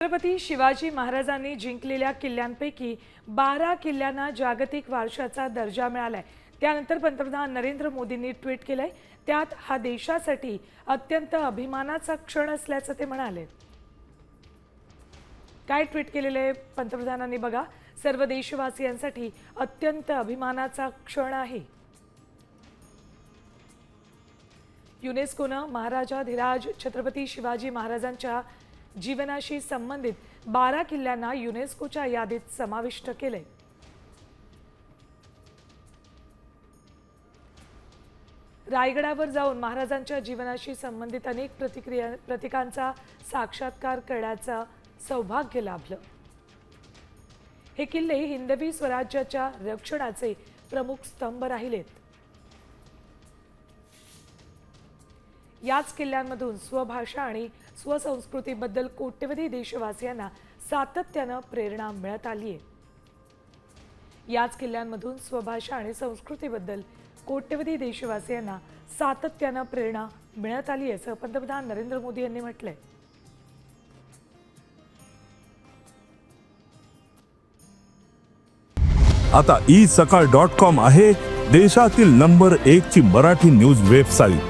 छत्रपती शिवाजी महाराजांनी जिंकलेल्या किल्ल्यांपैकी बारा किल्ल्यांना जागतिक वारशाचा दर्जा मिळालाय. त्यानंतर पंतप्रधान नरेंद्र मोदींनी ट्विट केलंय त्यात हा देशासाठी अत्यंत अभिमानाचा क्षण असल्याचं ते म्हणाले. काय ट्विट केलेलं आहे पंतप्रधानांनी बघा सर्व देशवासियांसाठी अत्यंत अभिमानाचा क्षण आहे. युनेस्कोनं महाराजा धीराज छत्रपती शिवाजी महाराजांच्या जीवनाशी संबंधित बारा किल्ल्यांना युनेस्कोच्या यादीत समाविष्ट केले रायगडावर जाऊन महाराजांच्या जीवनाशी संबंधित अनेक प्रतिक्रिया प्रतिकांचा साक्षात्कार करण्याचं सौभाग्य लाभलं. हे किल्ले हिंदवी स्वराज्याच्या रक्षणाचे प्रमुख स्तंभ राहिलेत. याच किल्ल्यांमधून स्वभाषा आणि स्वसंस्कृतीबद्दल कोट्यवधी देशवासियांना सातत्यानं प्रेरणा मिळत आली आहे याच किल्ल्यांमधून स्वभाषा आणि संस्कृतीबद्दल कोट्यवधी देशवासियांना सातत्यानं प्रेरणा मिळत आली आहे असं पंतप्रधान नरेंद्र मोदी यांनी म्हटलंय. आता ई सकाळ डॉट कॉम आहे देशातील नंबर एक ची मराठी न्यूज वेबसाईट.